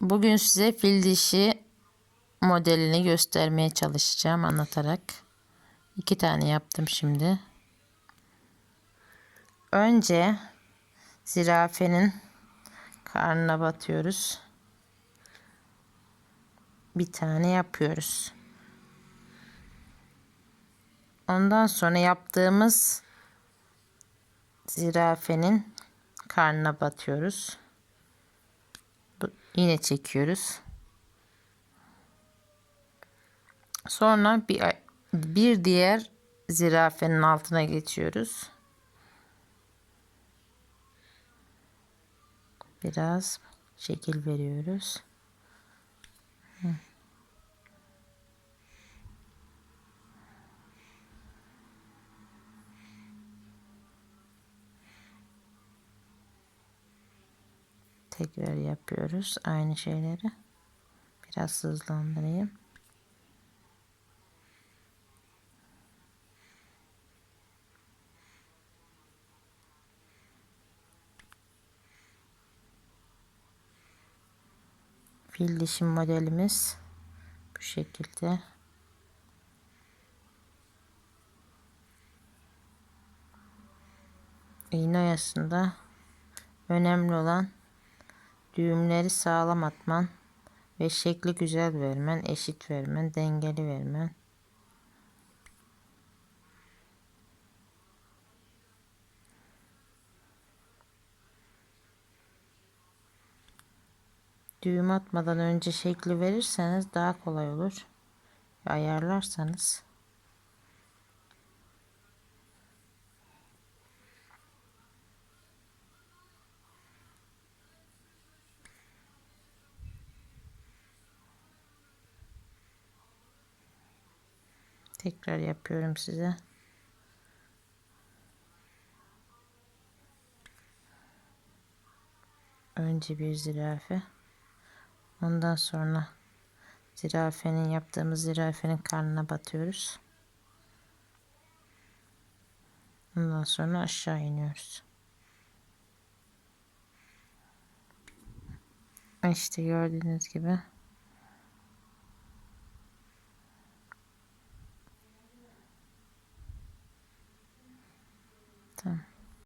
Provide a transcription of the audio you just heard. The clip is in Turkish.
Bugün size fil dişi modelini göstermeye çalışacağım anlatarak. İki tane yaptım şimdi. Önce zürafenin karnına batıyoruz. Bir tane yapıyoruz. Ondan sonra yaptığımız zürafenin karnına batıyoruz. Yine çekiyoruz. Sonra bir bir diğer zürafenin altına geçiyoruz. Biraz şekil veriyoruz. Hı. Tekrar yapıyoruz aynı şeyleri. Biraz hızlandırayım. Fil dişi modelimiz bu şekilde. İğne oyasında önemli olan düğümleri sağlam atman ve şekli güzel vermen, eşit vermen, dengeli vermen. Düğüm atmadan önce şekli verirseniz daha kolay olur. Ayarlarsanız tekrar yapıyorum size. Önce bir zürafe. Ondan sonra zürafenin yaptığımız zürafenin karnına batıyoruz. Ondan sonra aşağı iniyoruz. İşte gördüğünüz gibi Nossa.